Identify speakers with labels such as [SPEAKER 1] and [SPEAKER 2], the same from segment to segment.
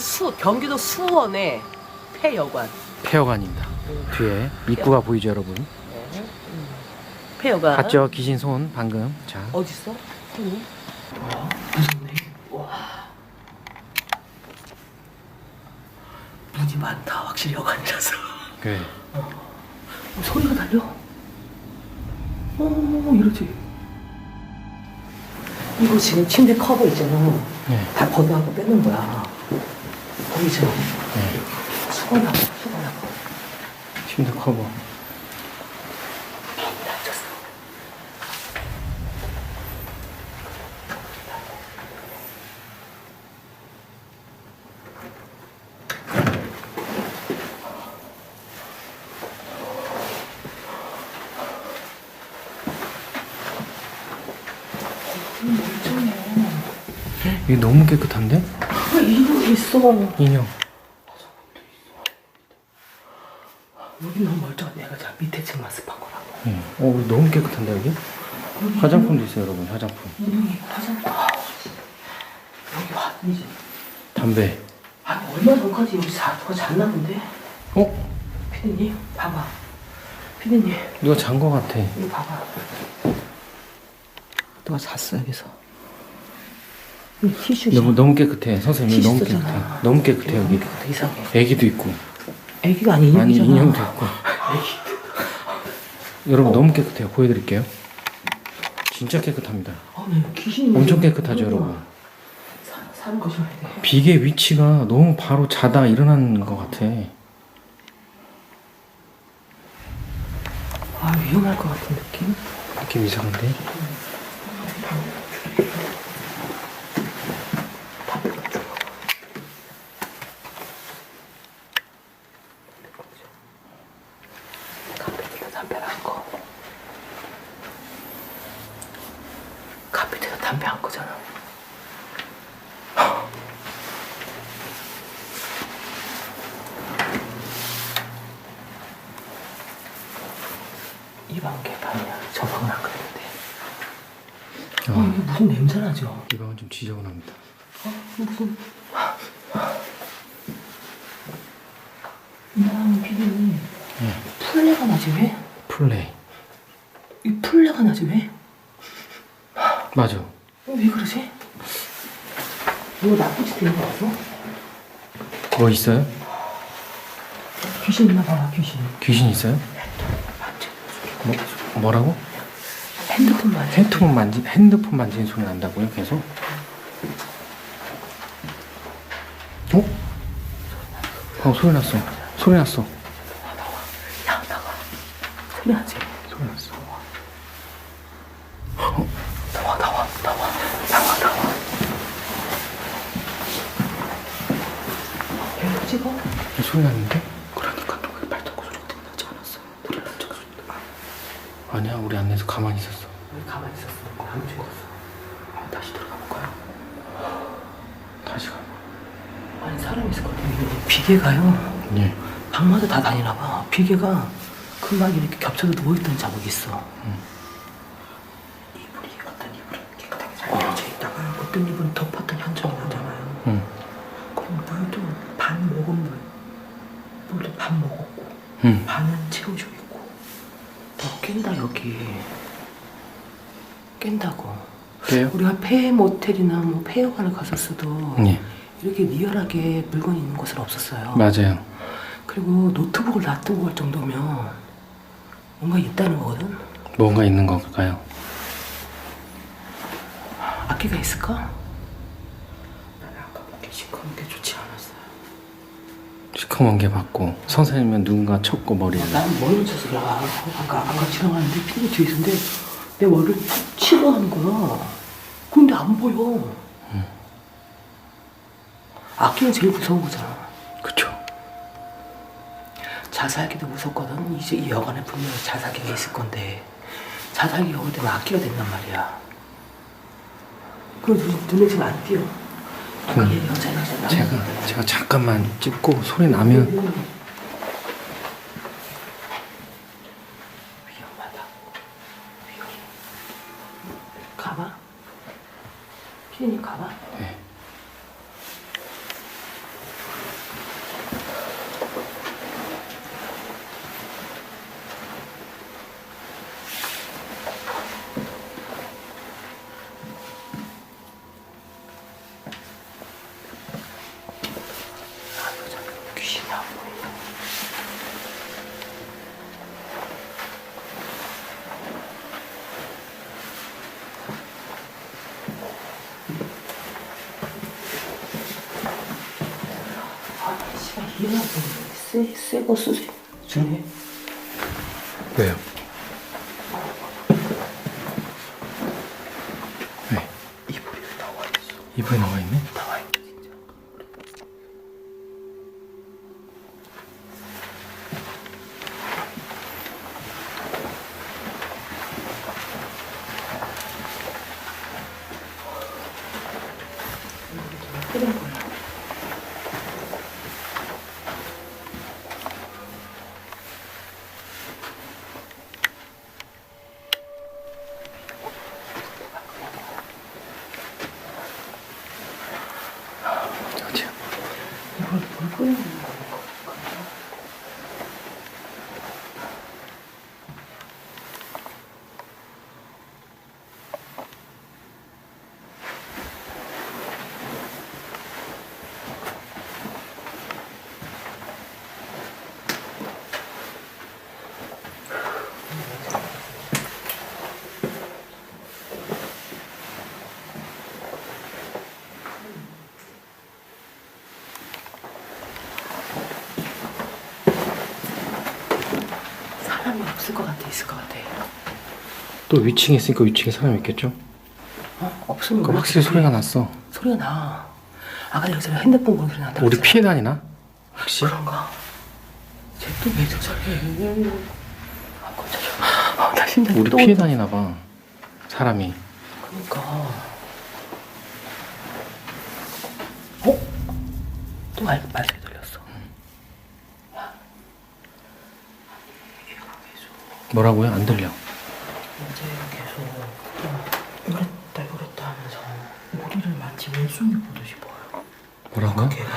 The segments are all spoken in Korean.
[SPEAKER 1] 수 경기도 수원의 폐여관.
[SPEAKER 2] 폐허관입니다. 뒤에 입구가 보이죠, 여러분?
[SPEAKER 1] 폐여관.
[SPEAKER 2] 봤죠? 귀신 손 방금. 자,
[SPEAKER 1] 어디 있어? 손이? 와 무섭네. 와. 문이 많다. 확실히 여관이라서.
[SPEAKER 2] 그래.
[SPEAKER 1] 어, 소리가 달려. 어 이러지. 이거 지금 침대 커버 있잖아.
[SPEAKER 2] 네.
[SPEAKER 1] 다 걷어하고 빼는 거야. 보이죠?
[SPEAKER 2] 네.
[SPEAKER 1] 수건하고 수건하고.
[SPEAKER 2] 침대 커버.
[SPEAKER 1] 다쳤어.
[SPEAKER 2] 이게 너무 깨끗한데?
[SPEAKER 1] 왜 이거 있어?
[SPEAKER 2] 인형.
[SPEAKER 1] 여기 너무 멀쩡해. 내가 자 밑에 지금 말습한 거라고.
[SPEAKER 2] 네. 어, 너무 깨끗한데 여기? 화장품도 있어요, 여러분. 화장품.
[SPEAKER 1] 인형이 화장품. 아, 여기 왔는지.
[SPEAKER 2] 담배.
[SPEAKER 1] 아니 얼마 전까지 여기 자, 누가 잤나 본데?
[SPEAKER 2] 어?
[SPEAKER 1] 피디님 봐봐. 피디님
[SPEAKER 2] 누가 잔 거 같아.
[SPEAKER 1] 이거 봐봐. 누가 잤어 여기서. 이 티슈.
[SPEAKER 2] 너무 너무 깨끗해. 선생님 너무 깨끗해.
[SPEAKER 1] 티슈잖아.
[SPEAKER 2] 너무 깨끗해 여기.
[SPEAKER 1] 깨끗해 이상해.
[SPEAKER 2] 애기도 있고.
[SPEAKER 1] 애기가 아니 인형이잖아.
[SPEAKER 2] 아니 인형도 있고. 여러분 너무 깨끗해요. 보여드릴게요. 진짜 깨끗합니다.
[SPEAKER 1] 아, 나 이거 귀신이
[SPEAKER 2] 엄청 깨끗하죠, 여러분.
[SPEAKER 1] 사, 사는 거좀 해야 돼.
[SPEAKER 2] 비계 위치가 너무 바로 자다 일어나는 것 같아.
[SPEAKER 1] 아 위험할 것 같은 느낌?
[SPEAKER 2] 느낌 이상한데?
[SPEAKER 1] 카페트가 담배 안 꺼. 카페트가 담배 안 꺼잖아. 이방 개판이야. 저 방은 안 그랬는데. 어,
[SPEAKER 2] 아,
[SPEAKER 1] 나죠?
[SPEAKER 2] 이 방은 좀 지저분합니다.
[SPEAKER 1] 어, 무슨. 이방 피디님.
[SPEAKER 2] 예.
[SPEAKER 1] 풀레가 나지 왜?
[SPEAKER 2] 플레이.
[SPEAKER 1] 이 풀레가 나지 왜?
[SPEAKER 2] 맞아.
[SPEAKER 1] 어, 왜 그러지? 뭐 나쁜 짓 되는 거 없어?
[SPEAKER 2] 뭐 있어요?
[SPEAKER 1] 귀신 있나 봐 귀신
[SPEAKER 2] 귀신 있어요? 뭐, 뭐라고?
[SPEAKER 1] 핸드폰 만지
[SPEAKER 2] 핸드폰 만지 핸드폰 만지는 소리 난다고요? 계속? 어? 어 소리 났어. 소리 났어.
[SPEAKER 1] 야 나가 소리 나지?
[SPEAKER 2] 소리 났어.
[SPEAKER 1] 나와 나와 나와 나와 나와 얘 찍어?
[SPEAKER 2] 소리 났는데?
[SPEAKER 1] 그러니까 너왜 발톱고 소리가 나지 않았어 우리 발톱고 소리
[SPEAKER 2] 아니야 우리 안에서 가만히 있었어.
[SPEAKER 1] 왜 가만히 있었어? 안 죽었어 아, 다시 들어가 볼까요?
[SPEAKER 2] 다시 가.
[SPEAKER 1] 아니 사람 있을 것 같아 비계가요
[SPEAKER 2] 예.
[SPEAKER 1] 방마다 다 다니나 봐. 비계가 금방 이렇게 겹쳐서 누워있던 자국이 있어. 이불이 어떤 이불은 깨끗하게 잘 되어져 있다가 어떤 이불은 덮었던 현정이 나잖아요.
[SPEAKER 2] 응.
[SPEAKER 1] 그럼 물도 반 먹은 물. 물도 반 먹었고
[SPEAKER 2] 응.
[SPEAKER 1] 반은 채워져 있고. 더 깬다 여기. 깬다고.
[SPEAKER 2] 깨요?
[SPEAKER 1] 우리가 폐 모텔이나 뭐 폐여관을 갔었어도
[SPEAKER 2] 예.
[SPEAKER 1] 이렇게 리얼하게 물건이 있는 곳은 없었어요.
[SPEAKER 2] 맞아요.
[SPEAKER 1] 그리고 노트북을 놔두고 갈 정도면 뭔가 있다는 거거든.
[SPEAKER 2] 뭔가 있는 걸까요?
[SPEAKER 1] 악기가 있을까? 나는 아까 보기 시커먼 게 좋지 않았어요.
[SPEAKER 2] 시커먼 게 맞고 선생님은 누군가 쳤고 머리를.
[SPEAKER 1] 나는 머리를 쳐서 야 아까 아까 지나가는데 피디 뒤에 있는데 내 머리를 툭 치고 하는 거야. 근데 안 보여. 악기는 제일 무서운 거잖아.
[SPEAKER 2] 그쵸.
[SPEAKER 1] 자살기도 무섭거든. 이제 이 여관에 분명히 자살기가 있을 건데 자살기가 올 때는 악기가 된단 말이야. 그 눈, 눈에 지금 안 띄어.
[SPEAKER 2] 음.
[SPEAKER 1] 얘 여자야 여자
[SPEAKER 2] 제가 제가 잠깐만 찍고 소리 나면
[SPEAKER 1] 위험하다. 위험. 가봐. 피디님 가봐.
[SPEAKER 2] 네.
[SPEAKER 1] 쎄, 쎄거 쓰지 중에
[SPEAKER 2] 왜요? 왜?
[SPEAKER 1] 이불이 나와 있어
[SPEAKER 2] 이불에 나와 있네?
[SPEAKER 1] 나와 진짜 끓인 거야
[SPEAKER 2] 어디야?
[SPEAKER 1] 이걸 뭘 끓이는 거야 사람이 없을 것 같아 있을 것 같아
[SPEAKER 2] 또 위층에 있으니까 위층에 사람이 있겠죠?
[SPEAKER 1] 어? 없으면
[SPEAKER 2] 그. 확실히 소리가 났어.
[SPEAKER 1] 소리가 나 아까 전에 핸드폰 보는 소리 난다고
[SPEAKER 2] 우리. 피해 다니나? 혹시?
[SPEAKER 1] 그런가? 쟤또왜 저래? 아 깜짝이야. 아, 나 심장
[SPEAKER 2] 우리
[SPEAKER 1] 또
[SPEAKER 2] 피해 다니나 봐. 사람이.
[SPEAKER 1] 그러니까. 어? 또 말, 말소리 들렸어.
[SPEAKER 2] 뭐라고요? 안 들려.
[SPEAKER 1] 어제 계속, 또, 이랬다, 이랬다 하면서, 우리를 마치 원숭이 보듯이 보여. 걔가.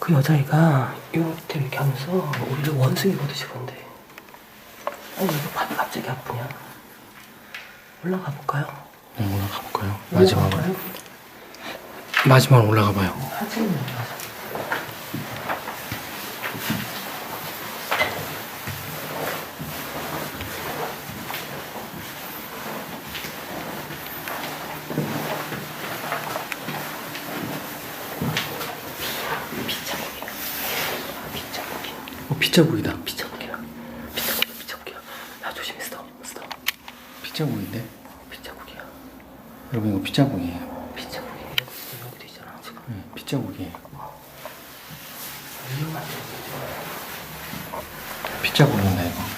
[SPEAKER 1] 그 여자애가 이렇게 이렇게 하면서 우리를 원숭이 보듯이 본대. 아니, 왜 밥이 갑자기 아프냐? 올라가 볼까요?
[SPEAKER 2] 네, 올라가 볼까요? 마지막으로.
[SPEAKER 1] 올라갈까요?
[SPEAKER 2] 마지막으로 올라가 봐요.
[SPEAKER 1] 사진을 올라가서.
[SPEAKER 2] 피자국이다.
[SPEAKER 1] 피자국이야. 피자국이야. 피자국이야. 야 조심히 스톱. 스톱.
[SPEAKER 2] 피자국인데?
[SPEAKER 1] 피자국이야.
[SPEAKER 2] 여러분 이거 피자국이에요.
[SPEAKER 1] 피자국이야. 여기 있어. 여기도 있잖아. 지금.
[SPEAKER 2] 네, 피자국이에요. 피자국인다 이거.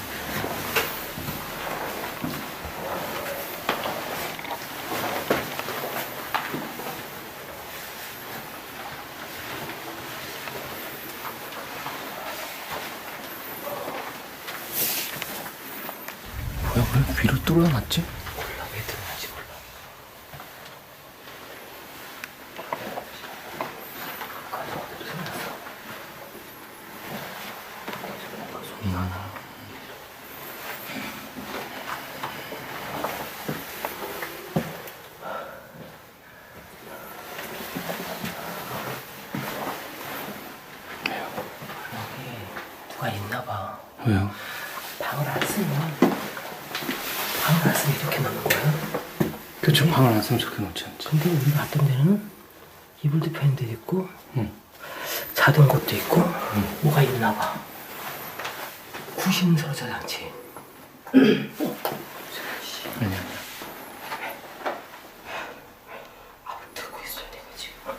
[SPEAKER 2] 뭐야 왜 뚫어놨지?
[SPEAKER 1] 몰라 왜 들어가지 몰라. 가서 어디로 생겼어? 여기 누가 있나 봐.
[SPEAKER 2] 왜요?
[SPEAKER 1] 방을 안 쓰면 방을 안 쓰면 이렇게 놓는 거야.
[SPEAKER 2] 그쵸 방을 안 쓰면 저렇게 놓지 않지.
[SPEAKER 1] 근데 우리 갔던 데는 이불도 데 있고
[SPEAKER 2] 응.
[SPEAKER 1] 자던 곳도 있고 뭐가 있나 봐. 구심스러워지 않지.
[SPEAKER 2] 아니 아니야.
[SPEAKER 1] 앞을 들고 있어야 돼 지금.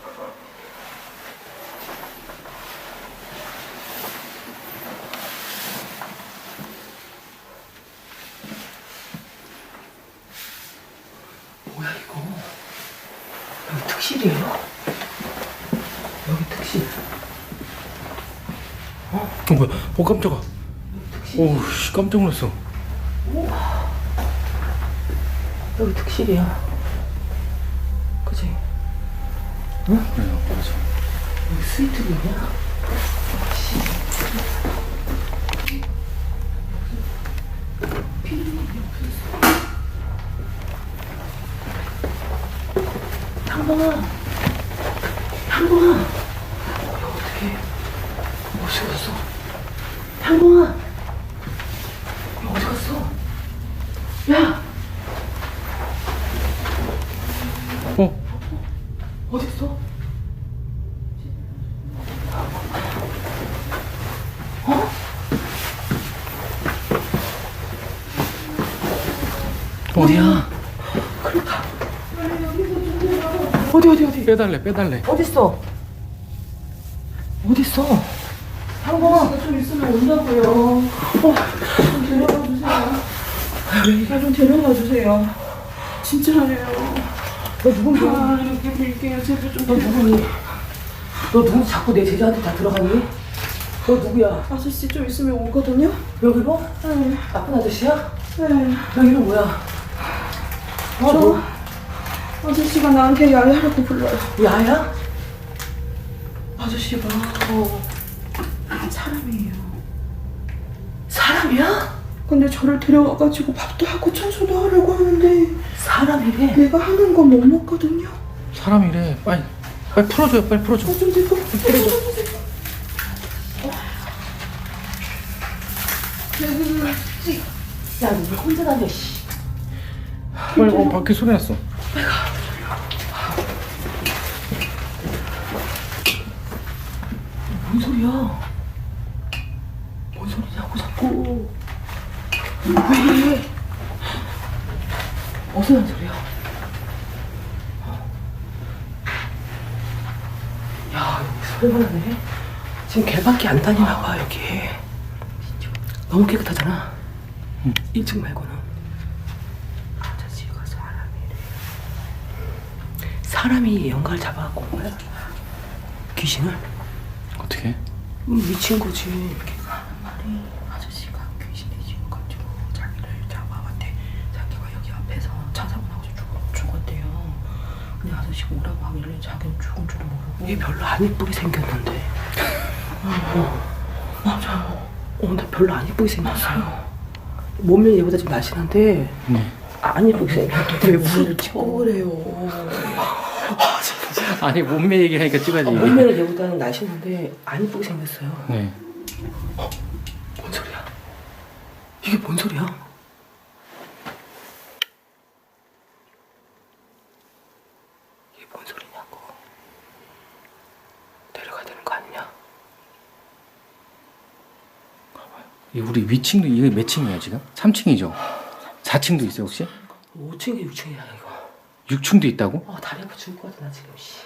[SPEAKER 1] 뭐야 이거? 여기 특실이에요? 여기 특실.
[SPEAKER 2] 어 뭐야? 어 깜짝아. 오씨 깜짝 놀랐어.
[SPEAKER 1] 여기 특실이야. 그지?
[SPEAKER 2] 그래요 맞아.
[SPEAKER 1] 여기 없었어. 향봉아! 향봉아! 야, 어떡해. 어디 갔어? 향봉아. 야, 어디 갔어? 야.
[SPEAKER 2] 어?
[SPEAKER 1] 어디 있어?
[SPEAKER 2] 어? 어디야? 그렇다.
[SPEAKER 1] 어디 어디 어디?
[SPEAKER 2] 빼달래, 빼달래.
[SPEAKER 1] 어디 있어? 어디 있어? 상봉아
[SPEAKER 3] 좀 있으면 온다고요. 어, 좀 데려가 주세요. 나좀 데려가 주세요. 진짜예요.
[SPEAKER 1] 너 누군데?
[SPEAKER 3] 아, 이렇게 빌게요. 제발 좀
[SPEAKER 1] 너
[SPEAKER 3] 데려가.
[SPEAKER 1] 누구니? 너 누구 자꾸 내 제자한테 다 들어가니? 너 누구야?
[SPEAKER 3] 아저씨 좀 있으면 오거든요?
[SPEAKER 1] 여기로?
[SPEAKER 3] 네.
[SPEAKER 1] 나쁜 아저씨야?
[SPEAKER 3] 네.
[SPEAKER 1] 여기는 뭐야? 어, 저너
[SPEAKER 3] 아저씨가 나한테 야야라고 불러요.
[SPEAKER 1] 야야?
[SPEAKER 3] 아저씨가 어, 사람이에요.
[SPEAKER 1] 사람이야?
[SPEAKER 3] 근데 저를 데려와가지고 밥도 하고 청소도 하려고 하는데
[SPEAKER 1] 사람이래?
[SPEAKER 3] 내가 하는 건 못 먹거든요.
[SPEAKER 2] 사람이래. 빨리 빨리 풀어줘요. 빨리 풀어줘.
[SPEAKER 3] 좀 데리고
[SPEAKER 1] 야, 너 왜 혼자 다녀, 씨.
[SPEAKER 2] 빨리 어 밖에 소리 났어.
[SPEAKER 1] 뭔 소리야? 뭔 소리냐고, 자꾸. 왜? 어디서 난 소리야? 야, 여기 나네. 지금 개밖에 안 다니나 봐, 여기. 너무 깨끗하잖아. 1층 말고는. 아저씨가 사람이래. 사람이 연가를 잡아갖고 온 거야? 귀신을?
[SPEAKER 2] 어떻게?
[SPEAKER 1] 음, 미친 거지.
[SPEAKER 3] 말이 아저씨가 귀신이 지어가지고 자기를 잡아왔대. 자기가 여기 앞에서 자사고 나가서 죽, 죽었대요. 근데 아저씨가 오라고 하길래 자기는 죽은 줄은 모르고.
[SPEAKER 1] 얘 별로 안 이쁘게 생겼는데.
[SPEAKER 3] 맞아요.
[SPEAKER 1] 어, 나 별로 안 이쁘게 생겼어요. 몸매는 얘보다 좀 날씬한데
[SPEAKER 2] 네.
[SPEAKER 1] 안 이쁘게 생겼는데 왜 물을
[SPEAKER 3] 찍고 그래요.
[SPEAKER 2] 아니 몸매 얘기하니까 찍어야지.
[SPEAKER 1] 어. 몸매는 얘보다는 날씬한데 안 이쁘게 생겼어요.
[SPEAKER 2] 네.
[SPEAKER 1] 뭔 소리야? 이게 뭔 소리야? 이게 뭔 소리냐고. 데려가야 되는 거 아니냐?
[SPEAKER 2] 이 우리 위층도 이게 몇 층이에요 지금? 3층이죠? 4층도 있어요 혹시?
[SPEAKER 1] 5층에 6층이야 이거.
[SPEAKER 2] 6층도 있다고?
[SPEAKER 1] 아 다리 아파 죽을 것 같아 나 지금 씨.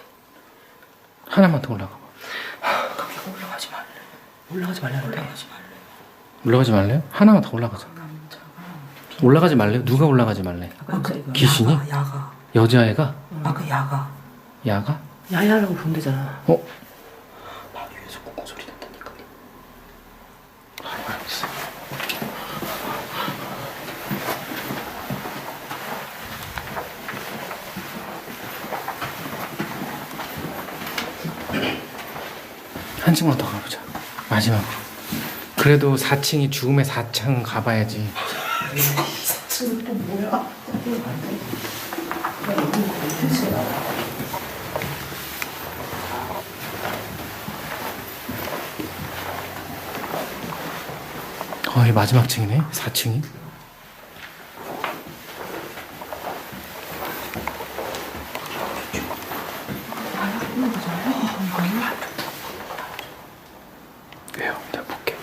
[SPEAKER 2] 하나만 더 올라가 봐.
[SPEAKER 3] 거기 올라가지 말래.
[SPEAKER 1] 올라가지 말라는데.
[SPEAKER 3] 올라가지 말래.
[SPEAKER 2] 올라가지 말래요? 하나만 더 올라가자.
[SPEAKER 3] 남자가
[SPEAKER 2] 올라가지 말래요? 누가 올라가지 말래?
[SPEAKER 1] 아까 그 이거
[SPEAKER 2] 귀신이?
[SPEAKER 3] 야가, 야가.
[SPEAKER 2] 여자애가?
[SPEAKER 3] 아그 야가.
[SPEAKER 2] 야가?
[SPEAKER 1] 야야라고 부른대잖아.
[SPEAKER 2] 어?
[SPEAKER 3] 발 위에서 쿵쿵 소리 났다니까.
[SPEAKER 2] 알겠어. 한 층만 더 가보자. 마지막으로. 그래도 4층이 죽음의 4층 가봐야지.
[SPEAKER 3] 지금 또 뭐야?
[SPEAKER 2] 거의 마지막 층이네. 4층이. 왜요? 내가 볼게.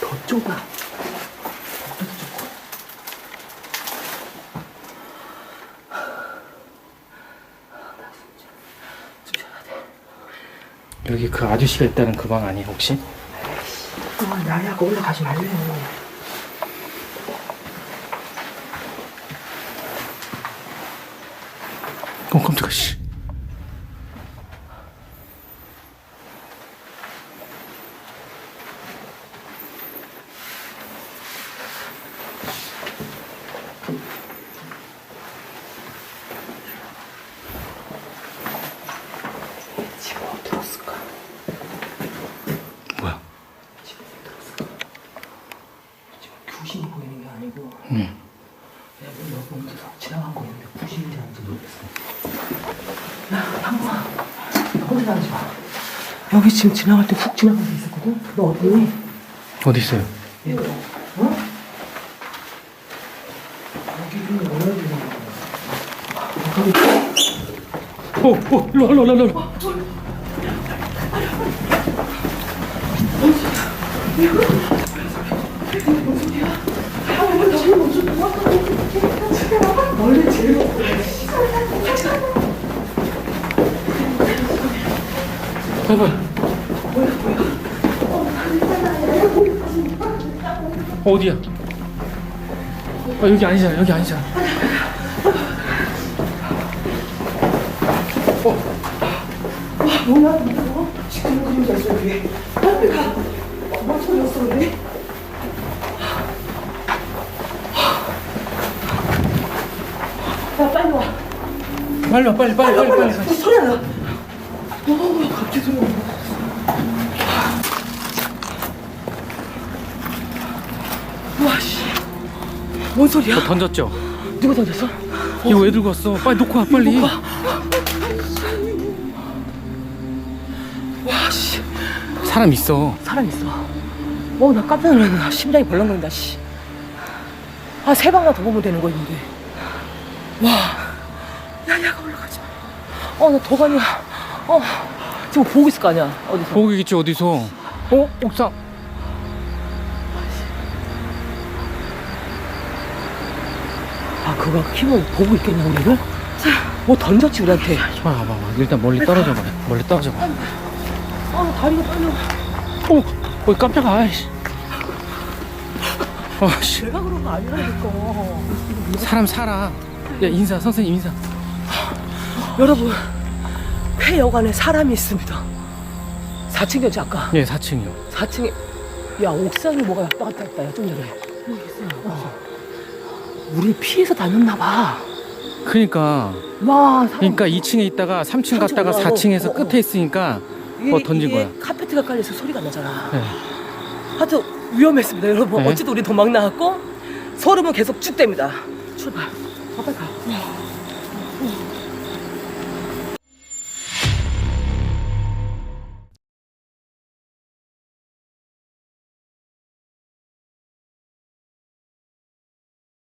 [SPEAKER 1] 더 좁아.
[SPEAKER 2] 여기 그 아저씨가 있다는 그 방 아니에요 혹시?
[SPEAKER 1] 아, 야야가 올라가지 말래요.
[SPEAKER 2] 어 깜짝아 씨.
[SPEAKER 1] 지금 어디 들었을까?
[SPEAKER 2] 뭐야?
[SPEAKER 1] 지금 어디 들었을까? 지금 귀신이 보이는 게 뭐 여기 혼자서 지나간 거 있는데 귀신인지 아닌지 모르겠어. 야, 한국아. 너 혼자 다니지 마. 여기 지금 지나갈 때 훅 지나간 데 있었거든? 너 어디니?
[SPEAKER 2] 어디 있어요?
[SPEAKER 1] 얘, 어? 여기 있는 거 어디 있는 거야?
[SPEAKER 2] 어, 어, 일로 와, 일로 와, 일로 와.
[SPEAKER 3] 아, 왜 저기 멈춰 도망가고
[SPEAKER 2] 빨리 어디야? 아 여기 아니잖아 여기 아니잖아
[SPEAKER 1] 뭐야 이거? 지금 그림자 있어 여기. 빨리 가. 뭔 소리였어 우리? 야 빨리 와.
[SPEAKER 2] 빨리 와 빨리 빨리 빨리 빨리
[SPEAKER 1] 어, 소리 나. 어 갑자기 소리 나. 와 씨. 뭔 소리야?
[SPEAKER 2] 저 던졌죠?
[SPEAKER 1] 누가 던졌어?
[SPEAKER 2] 이거 왜 들고 왔어? 빨리 놓고 와 빨리
[SPEAKER 1] 와 씨.
[SPEAKER 2] 사람 있어
[SPEAKER 1] 사람 있어. 어, 나 깜짝 놀랐네. 나 심장이 벌렁거린다, 씨. 아, 세 방만 더 보면 되는 거였는데. 와. 야, 야가 올라가지 마. 어, 나 도가니야. 어, 지금 보고 있을 거 아니야, 어디서.
[SPEAKER 2] 보고 있겠지 어디서 어? 옥상
[SPEAKER 1] 아, 그거 키면 보고 있겠냐, 우리를? 뭐 던졌지, 우리한테.
[SPEAKER 2] 아 봐봐 봐. 일단 멀리 떨어져 봐 멀리 떨어져 봐
[SPEAKER 1] 아, 나 다리가 떨려.
[SPEAKER 2] 어, 어 깜짝아 아이씨 아씨
[SPEAKER 1] 내가 그런 거 아니라니까.
[SPEAKER 2] 사람 살아 야 인사 선생님 인사
[SPEAKER 1] 여러분, 폐여관에 사람이 있습니다. 4층이었지, 아까.
[SPEAKER 2] 예 4층이요
[SPEAKER 1] 4층에 야 옥상에 뭐가 왔다 갔다 했다 야좀 전에 어. 우리 피해서 다녔나 봐.
[SPEAKER 2] 그니까
[SPEAKER 1] 와 사람
[SPEAKER 2] 그러니까 2층에 있다가 3층 갔다가
[SPEAKER 1] 올라가고.
[SPEAKER 2] 4층에서
[SPEAKER 1] 어, 어.
[SPEAKER 2] 끝에 있으니까
[SPEAKER 1] 이게-
[SPEAKER 2] 어 던진
[SPEAKER 1] 이게
[SPEAKER 2] 거야
[SPEAKER 1] 카페트가 깔려서 소리가 안 나잖아.
[SPEAKER 2] 네.
[SPEAKER 1] 하여튼 위험했습니다 여러분.
[SPEAKER 2] 네.
[SPEAKER 1] 어쨌든 우리 도망 나왔고 소름은 계속 쭉 됩니다. 출발. 아, 빨리 가.